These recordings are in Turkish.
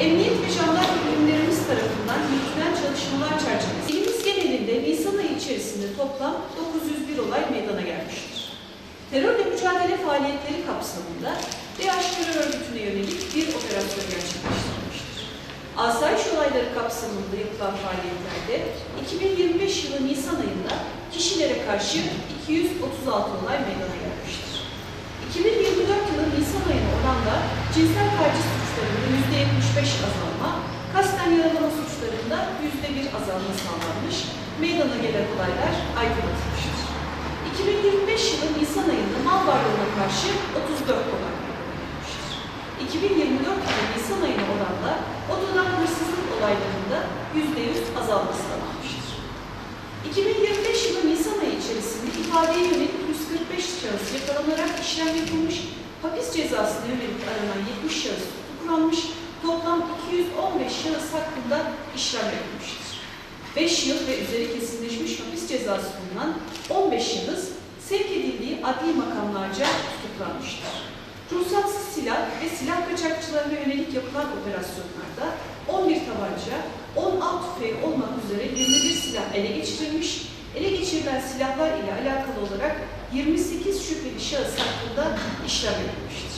Emniyet ve jandarma birimlerimiz tarafından yürütülen çalışmalar çerçevesinde ilimiz genelinde Nisan ayı içerisinde toplam 901 olay meydana gelmiştir. Terörle mücadele faaliyetleri kapsamında DH terör örgütüne yönelik bir operasyon gerçekleştirilmiştir. Asayiş olayları kapsamında yapılan faaliyetlerde 2025 yılı Nisan ayında kişilere karşı 236 olay meydana gelmiştir. 2024 yılı Nisan ayına oranla cinsel taciz %75 azalma, kasten yaralama suçlarında %1 azalma sağlanmış, meydana gelen olaylar aydınlatılmıştır. 2025 yılı Nisan ayında mal varlığına karşı 34 olay meydana gelmiştir. 2024 yılı Nisan ayına oranla odadan hırsızlık olaylarında %100 azalma sağlanmıştır. 2025 yılı Nisan ayı içerisinde ifadeye yönelik 145 şahıs yakalanarak işlem yapılmış, hapis cezasına yönelik aranan 70 şahıs tutuklanmış, toplam 215 şahıs hakkında işlem yapılmıştır. 5 yıl ve üzeri kesinleşmiş hapis cezası bulunan 15 şahıs sevk edildiği adli makamlarca tutuklanmıştır. Ruhsatsız silah ve silah kaçakçılarına yönelik yapılan operasyonlarda 11 tabanca, 10 av tüfeği olmak üzere 21 silah ele geçirilmiş, ele geçirilen silahlar ile alakalı olarak 28 şüpheli şahıs hakkında işlem yapılmıştır.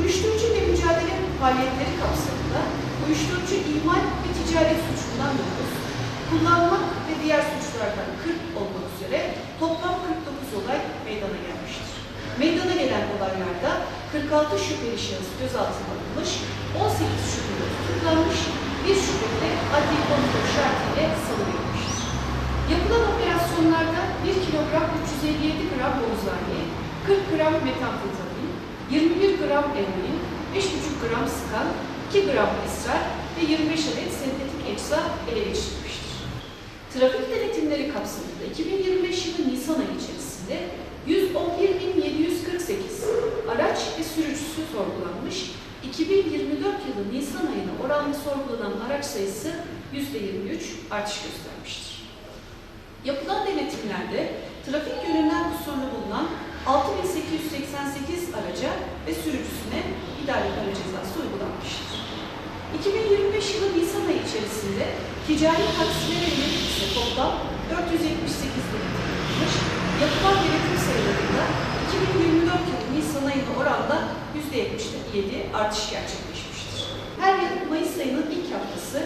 Uyuşturucu faaliyetleri kapsamında uyuşturucu imal ve ticaret suçundan 9, kullanmak ve diğer suçlardan 40 olmak üzere toplam 49 olay meydana gelmiştir. Meydana gelen olaylarda 46 şüpheli şahıs gözaltına alınmış, 18 şüpheli tutuklanmış, bir şüpheli de adli kontrol şartıyla salıverilmiştir. Yapılan operasyonlarda 1 kilogram 357 gram bozlani, 40 gram metamfetamin, 21 gram eroin, 5,5 gram skan, 2 gram esrar ve 25 adet sentetik ecza ele geçirilmiştir. Trafik denetimleri kapsamında 2025 yılı Nisan ayı içerisinde 111.748 araç ve sürücüsü sorgulanmış, 2024 yılı Nisan ayına oranlı sorgulanan araç sayısı %23 artış göstermiştir. Yapılan denetimlerde trafik yönünden kusurlu bulunan 6888 araca ve sürücüsüne idare para cezası uygulanmıştır. 2025 yılı Nisan ayı içerisinde ticari taksilere yönelik ise toplam 478 denetim yapılmış. Yapılan denetim sayılarında 2024 yılı Nisan ayına oranla %77 artış gerçekleşmiştir. Her yıl Mayıs ayının ilk haftası